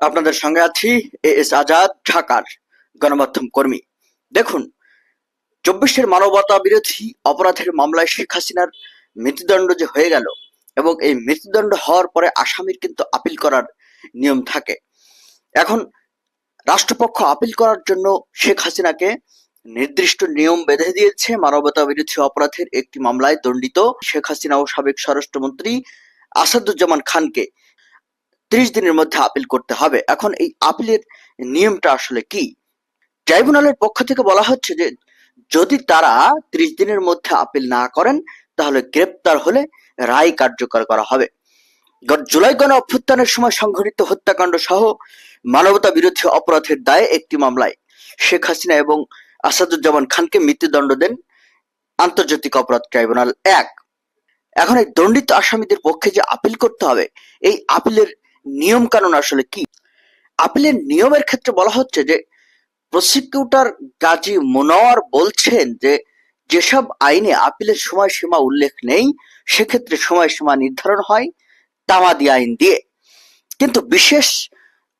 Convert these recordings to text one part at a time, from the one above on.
আপনাদের সঙ্গে আছি, এ এস আজাদ, ঢাকার গণমাধ্যম কর্মী। দেখুন, চব্বিশের মানবতা বিরোধী অপরাধের মামলায় শেখ হাসিনার মৃত্যুদণ্ড যে হয়ে গেল এবং এই মৃত্যুদণ্ড হওয়ার পরে আসামির কিন্তু আপিল করার নিয়ম থাকে। এখন রাষ্ট্রপক্ষ আপিল করার জন্য শেখ হাসিনাকে নির্দিষ্ট নিয়ম বেঁধে দিয়েছে। মানবতা বিরোধী অপরাধের একটি মামলায় দণ্ডিত শেখ হাসিনা ও সাবেক স্বরাষ্ট্রমন্ত্রী আসাদুজ্জামান খানকে ত্রিশ দিনের মধ্যে আপিল করতে হবে। এখন এই আপিলের নিয়মটা আসলে কি? ট্রাইব্যুনালের পক্ষ থেকে বলা হচ্ছে যে, যদি তারা ত্রিশ দিনের মধ্যে আপিল না করেন, তাহলে গ্রেপ্তার হলে রায় কার্যকর করা হবে। গত জুলাই গণ অভ্যুত্থানের সময় সংঘটিত হত্যাকাণ্ড সহ মানবতা বিরোধী অপরাধের দায়ে একটি মামলায় শেখ হাসিনা এবং আসাদুজ্জামান খানকে মৃত্যুদণ্ড দেন আন্তর্জাতিক অপরাধ ট্রাইব্যুনাল এক। এখন এই দণ্ডিত আসামিদের পক্ষে যে আপিল করতে হবে, এই আপিলের নিয়ম কানুন আসলে কি? আপিলের নিয়মের ক্ষেত্রে বলা হচ্ছে যে প্রসিকিউটর গাজী মোনাওয়ার বলছেন যে, যেসব আইনে আপিলের সময়সীমা উল্লেখ নেই, সেক্ষেত্রে সময়সীমা নির্ধারণ হয় তামাদি আইন দিয়ে। কিন্তু বিশেষ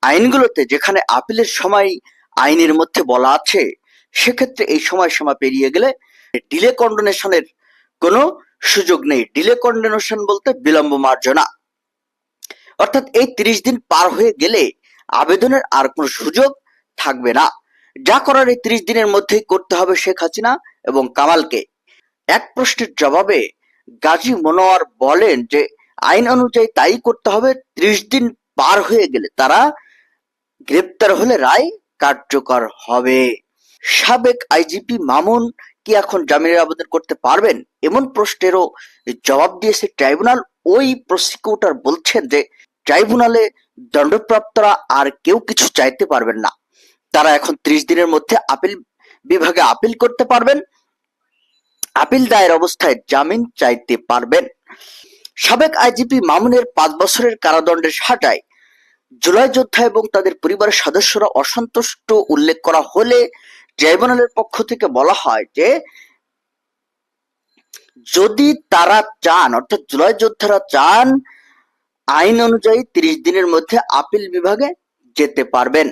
আইনগুলোতে যেখানে আপিলের সময় আইনের মধ্যে বলা আছে, সেক্ষেত্রে এই সময়সীমা পেরিয়ে গেলে ডিলে কন্ডোনেশনের কোনো সুযোগ নেই। ডিলে কন্ডোনেশন বলতে বিলম্ব মার্জনা। অর্থাৎ এই তিরিশ দিন পার হয়ে গেলে আবেদনের আর কোনো সুযোগ থাকবে না। যা করার এই তিরিশ দিনের মধ্যেই করতে হবে শেখ হাসিনা এবং কামালকে। এক প্রশ্নের জবাবে গাজী মনোয়ার বলেন যে, আইন অনুযায়ী তাই করতে হবে, ত্রিশ দিন পার হয়ে গেলে তারা গ্রেপ্তার হলে রায় কার্যকর হবে। সাবেক আইজিপি মামুন কি এখন জামিনের আবেদন করতে পারবেন? এমন প্রশ্নেরও জবাব দিয়েছে ট্রাইব্যুনাল। ওই প্রসিকিউটর বলছেন যে ট্রাইব্যুনালে দণ্ডপ্রাপ্তরা আর কেউ কিছু চাইতে পারবেন না। তারা এখন ত্রিশ দিনের মধ্যে আপিল বিভাগে আপিল করতে পারবেন। আপিল দায়ের অবস্থায় জামিন চাইতে পারবেন। সাবেক আইজিপি মামুনের পাঁচ বছরের কারাদণ্ডের সাজায় জুলাই যোদ্ধা এবং তাদের পরিবারের সদস্যরা অসন্তুষ্ট উল্লেখ করা হলে ট্রাইব্যুনালের পক্ষ থেকে বলা হয় যে, যদি তারা চান, অর্থাৎ জুলাই যোদ্ধারা চান আইন অনুযায়ী তিরিশ দিনের মধ্যে আপিল বিভাগে যেতে পারবেন।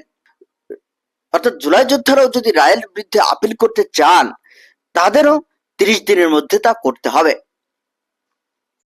অর্থাৎ জুলাই যোদ্ধারাও যদি রায়ের বিরুদ্ধে আপিল করতে চান, তাদেরও তিরিশ দিনের মধ্যে তা করতে হবে।